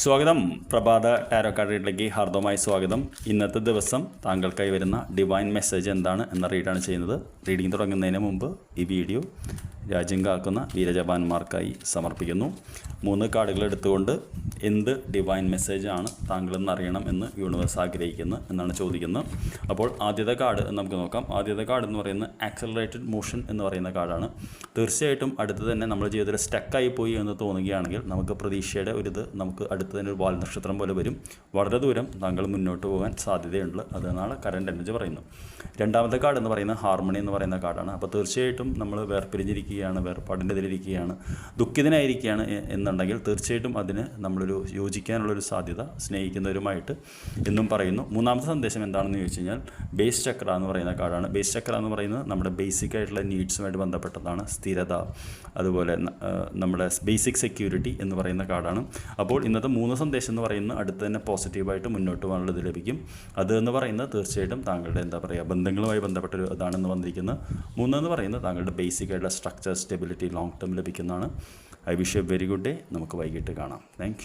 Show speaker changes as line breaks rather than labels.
സ്വാഗതം. പ്രഭാത tarot card റീഡിലേക്ക് ഹാർദവമായി സ്വാഗതം. ഇന്നത്തെ ദിവസം താങ്കൾക്കായി വരുന്ന ഡിവൈൻ മെസ്സേജ് എന്താണ് എന്ന റീഡാണ് ചെയ്യുന്നത്. റീഡിംഗ് തുടങ്ങുന്നതിന് മുമ്പ് ഈ വീഡിയോ രാജ്യം കാക്കുന്ന വീരജവാന്മാർക്കായി സമർപ്പിക്കുന്നു. മൂന്ന് കാർഡുകൾ എടുത്തുകൊണ്ട് എന്ത് ഡിവൈൻ മെസ്സേജാണ് താങ്കളെന്ന് അറിയണം എന്ന് യൂണിവേഴ്സ് ആഗ്രഹിക്കുന്നത് എന്നാണ് ചോദിക്കുന്നത്. അപ്പോൾ ആദ്യത്തെ കാർഡ് നമുക്ക് നോക്കാം. ആദ്യത്തെ കാർഡ് എന്ന് പറയുന്നത് ആക്സലറേറ്റഡ് മോഷൻ എന്ന് പറയുന്ന കാർഡാണ് തീർച്ചയായിട്ടും അടുത്ത് തന്നെ നമ്മുടെ ജീവിതത്തിൽ സ്റ്റക്കായി പോയി എന്ന് തോന്നുകയാണെങ്കിൽ നമുക്ക് പ്രതീക്ഷയുടെ ഒരു ഇത് നമുക്ക് അടുത്ത് തന്നെ ഒരു വാൽ നക്ഷത്രം പോലെ വരും. വളരെ ദൂരം താങ്കൾ മുന്നോട്ട് പോകാൻ സാധ്യതയുണ്ട്. അതെന്നാണ് കറണ്ട് എനർജി പറയുന്നത് രണ്ടാമത്തെ കാർഡ് എന്ന് പറയുന്നത് ഹാർമണി എന്ന് പറയുന്ന കാർഡാണ് അപ്പോൾ തീർച്ചയായിട്ടും നമ്മൾ വേർപിരിഞ്ഞിരിക്കുകയാണ് വേർപാടിന്റെ ഇതിലിരിക്കുകയാണ് ദുഃഖിതനായിരിക്കുകയാണ് എന്നുണ്ടെങ്കിൽ തീർച്ചയായിട്ടും അതിന് നമ്മളൊരു യോജിക്കാനുള്ളൊരു സാധ്യത സ്നേഹിക്കുന്നവരുമായിട്ട് എന്നും പറയുന്നു. മൂന്നാമത്തെ സന്ദേശം എന്താണെന്ന് ചോദിച്ചു കഴിഞ്ഞാൽ ബേസ് ചക്ര എന്ന് പറയുന്ന കാർഡാണ്. ബേസ് ചക്ര എന്ന് പറയുന്നത് നമ്മുടെ ബേസിക് ആയിട്ടുള്ള നീഡ്സുമായിട്ട് ബന്ധപ്പെട്ടതാണ് സ്ഥിരത അതുപോലെ നമ്മുടെ ബേസിക് സെക്യൂരിറ്റി എന്ന് പറയുന്ന കാർഡാണ്. അപ്പോൾ ഇന്നത്തെ മൂന്ന് സന്ദേശം എന്ന് പറയുന്നത് അടുത്ത് തന്നെ പോസിറ്റീവായിട്ട് മുന്നോട്ട് പോകാനുള്ളത് ലഭിക്കും. അത് എന്ന് പറയുന്നത് തീർച്ചയായിട്ടും താങ്കളുടെ എന്താ പറയുക ബന്ധങ്ങളുമായി ബന്ധപ്പെട്ടൊരു ഇതാണെന്ന് വന്നിരിക്കുന്നത് മൂന്നെന്ന് പറയുന്നത് താങ്കളുടെ ബേസിക് ആയിട്ടുള്ള സ്ട്രക്ചർ സ്റ്റെബിലിറ്റി ലോങ് ടേം ലഭിക്കുന്നതാണ്. I wish a very good day നമുക്ക് വൈകിട്ട് കാണാം. താങ്ക്